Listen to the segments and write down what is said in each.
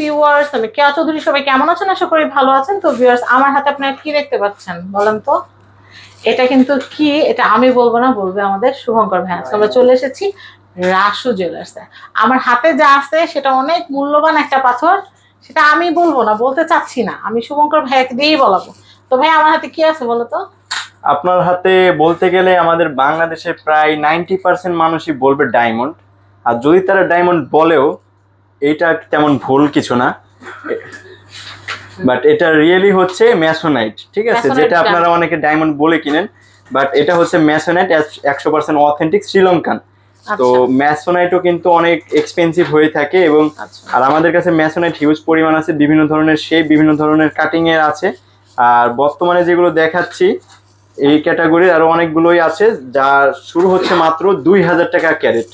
Viewers আমি কেয়া চৌধুরী, সবাই কেমন আছেন? আশা করি ভালো আছেন। তো ভিউয়ার্স আমার হাতে আপনারা কি দেখতে পাচ্ছেন বলেন তো? এটা কিন্তু কি? এটা আমি বলব না, বলবে আমাদের শুভঙ্কর ভাই আজকে আমরা চলে এসেছি রাসু জুয়েলার্সে আমার হাতে যা আছে, সেটা অনেক মূল্যবান একটা পাথর। সেটা আমি বলব না, বলতে চাচ্ছি না। আমি শুভঙ্কর ভাইয়াকে দিয়েই বলাবো। তো ভাই, আমার হাতে কি আছে বলো তো? আপনার হাতে বলতে গেলে আমাদের বাংলাদেশে প্রায় নাইনটি পার্সেন্ট মানুষই বলবে ডায়মন্ড আর যদি তারা ডায়মন্ড বলেও এটা তেমন ভুল কিছু না। বাট এটা রিয়েলি হচ্ছে ম্যাসোনাইট ঠিক আছে? যেটা আপনারা অনেকে ডায়মন্ড বলে কিনেন বাট এটা হচ্ছে ম্যাসোনাইট একশো পার্সেন্ট অথেন্টিক শ্রীলঙ্কান। তো আচ্ছা ম্যাসোনাইটও কিন্তু অনেক এক্সপেন্সিভ হয়ে থাকে এবং আচ্ছা। আর আমাদের কাছে ম্যাসোনাইট হিউজ পরিমাণ আছে বিভিন্ন ধরনের শেপ বিভিন্ন ধরনের কাটিং এর আছে। আর বর্তমানে যেগুলো দেখাচ্ছি এই ক্যাটাগরির আরও অনেকগুলোই আছে যা শুরু হচ্ছে মাত্র দুই হাজার টাকা ক্যারেট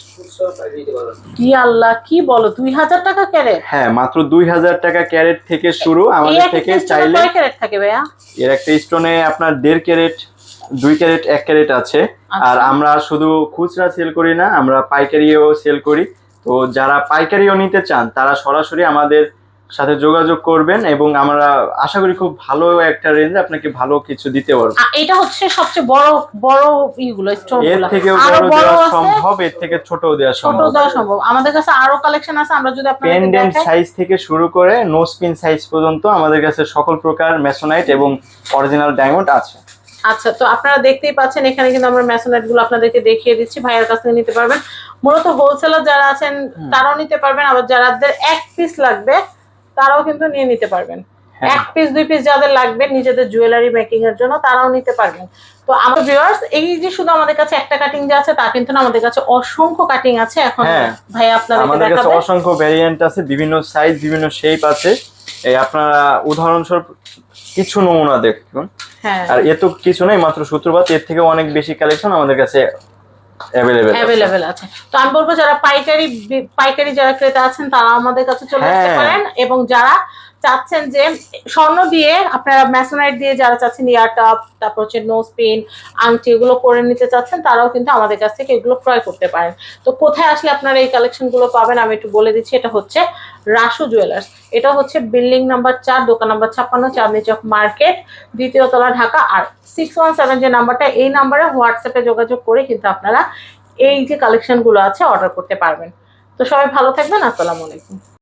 কি আল্লাহ কি বলো দুই হাজার টাকা ক্যারেট হ্যাঁ মাত্র দুই হাজার টাকা ক্যারেট থেকে শুরু আমাদের থেকে চাইলে এর একটা স্টোনে আপনার দেড় ক্যারেট দুই ক্যারেট এক ক্যারেট আছে। আর আচ্ছা। আমরা শুধু খুচরা সেল করি না আমরা পাইকারিও সেল করি। তো যারা পাইকারিও নিতে চান তারা সরাসরি আমাদের সাথে যোগাযোগ করবেন এবং আমরা আশা করি খুব ভালো একটা রেঞ্জ আপনাকে ভালো কিছু দিতে পারব। এটা হচ্ছে সবচেয়ে বড় বড় ইগুলো এর আরও বড় দেওয়া সম্ভব এর থেকে ছোট দেওয়া সম্ভব। ছোট দেওয়া সম্ভব। আমাদের কাছে আরও কালেকশন আছে আমরা যদি আপনাদের পেন্ডেন্ট সাইজ থেকে শুরু করে নো স্পিন সাইজ পর্যন্ত আমাদের কাছে সকল প্রকার মেসোনাইট এবং অরিজিনাল ডায়মন্ড আছে। আচ্ছা তো আপনারা দেখতেই পাচ্ছেন এখানে কিন্তু আমরা ম্যাসোনাইটগুলো আপনাদেরকে দেখিয়ে দিচ্ছি ভাইয়ের কাছ থেকে নিতে পারবেন। মূলত হোলসেলার যারা আছেন তারাও নিতে পারবেন আবার যাদের এক পিস লাগবে তারাও কিন্তু নিয়ে নিতে পারবেন। হ্যাঁ। এক পিস দুই পিস যাদের লাগবে নিজেদের জুয়েলারি মেকিং এর জন্য তারাও নিতে পারবেন। তো আমার ভিউয়ার্স এই যে শুধু আমাদের কাছে একটা কাটিং যে আছে তা কিন্তু না আমাদের কাছে অসংখ্য কাটিং আছে। এখন হ্যাঁ। ভাই আপনাদেরকে আমাদের কাছে অসংখ্য ভ্যারিয়েন্ট আছে বিভিন্ন সাইজ বিভিন্ন শেপ আছে। এই আপনারা উদাহরণস্বরূপ কিছু নমুনা দেখুন। হ্যাঁ। আর এত কিছু নেই মাত্র সূত্রপাত এর থেকে অনেক বেশি কালেকশন আমাদের কাছে অ্যাভেলেবেল অ্যাভেলেবেল আছে। তো আমি বলব যারা পাইকারি পাইকারি যারা ক্রেতা আছেন তারা আমাদের কাছে চলে আসতে হ্যাঁ। পারেন এবং যারা চাচ্ছেন যে স্বর্ণ দিয়ে আপনারা ম্যাসোনাইট দিয়ে যারা চাচ্ছেন ইয়ার টপ তারপর হচ্ছে নোজ পিন আংটি এগুলো করে নিতে চাচ্ছেন তারাও কিন্তু আমাদের কাছ থেকে এগুলো ক্রয় করতে পারেন। তো কোথায় আসলে আপনারা এই কালেকশনগুলো পাবেন আমি একটু বলে দিচ্ছি এটা হচ্ছে রাসু জুয়েলার্স এটা হচ্ছে বিল্ডিং নাম্বার চার, দোকান নাম্বার ছাপ্পান্ন, চাঁদনি চক মার্কেট, দ্বিতীয় তলা ঢাকা। আর সিক্স ওয়ান সেভেন যে নাম্বারটা, এই নাম্বারে হোয়াটসঅ্যাপে যোগাযোগ করে কিন্তু আপনারা এই যে কালেকশনগুলো আছে অর্ডার করতে পারবেন। তো সবাই ভালো থাকবেন, আসসালামু আলাইকুম।